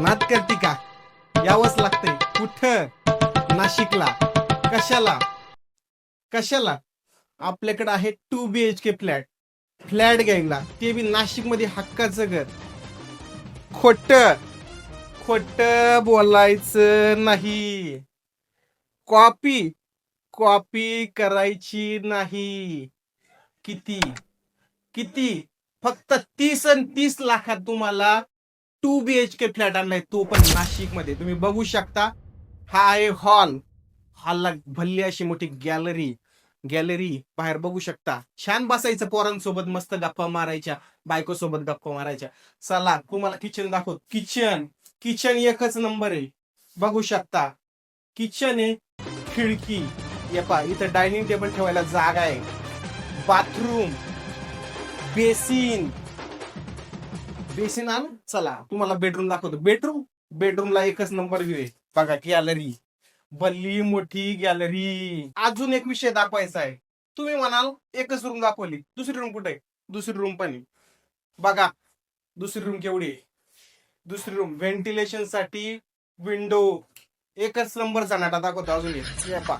नाद करते का यावंच लागतंय. कुठं? नाशिकला. कशाला? कशाला? आपल्याकडे आहे two B H K flat. Flat घ्यायला ते बी नाशिकमध्ये हक्काचं घर. खोट. खोट बोलायचं नाही. कॉपी कॉपी करायची नाही. किती? किती? फक्त तीस आणि तीस लाखात तुम्हाला two B H K flat आणलाय तो पण नाशिकमध्ये तुम्ही बघू शकता हा आहे हॉल हॉलला भल्ली अशी मोठी गॅलरी गॅलरी बाहेर बघू शकता. छान बसायचं पोरांसोबत मस्त गप्पा मारायच्या बायको सोबत गप्पा मारायच्या. चला तुम्हाला किचन दाखव किचन किचन एकच नंबर आहे. बघू शकता. किचन आहे खिडकी. येपा इथं डायनिंग टेबल ठेवायला जागा आहे. बाथरूम बेसिन बेसिन आण चला तुम्हाला बेडरूम दाखवतो. बेडरूम बेडरूमला एकच नंबर व्ह्यू आहे. बघा गॅलरी भल्ली मोठी गॅलरी अजून एक विषय दाखवायचा आहे. तुम्ही म्हणाल एकच रूम दाखवली. दुसरी रूम कुठे? आहे दुसरी रूम पण बघा दुसरी रूम केवढी आहे? दुसरी रूम व्हेंटिलेशनसाठी विंडो एकच नंबर जनाटा दाखवतो अजून एक.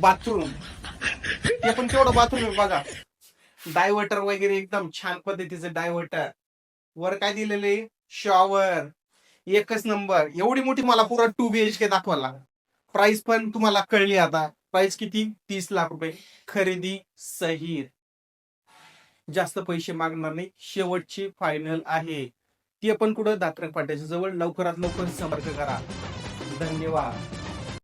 बाथरूम ते पण केवढं बाथरूम आहे बघा. डायव्हर्टर वगैरे एकदम छान पद्धतीचं डायव्हर्टर वर काय दिलेले शॉवर एकच नंबर एवढी मोठी मला पुरा टू बी एच के दाखवायला. प्राइस पण तुम्हाला कळली आता. प्राइस किती? तीस लाख रुपये. खरेदी सहीर. जास्त पैसे मागणार नाही. शेवटची फायनल आहे. ते पण कुठं? दात्रक पाट्याच्या जवळ. लवकरात लवकर संपर्क करा. धन्यवाद.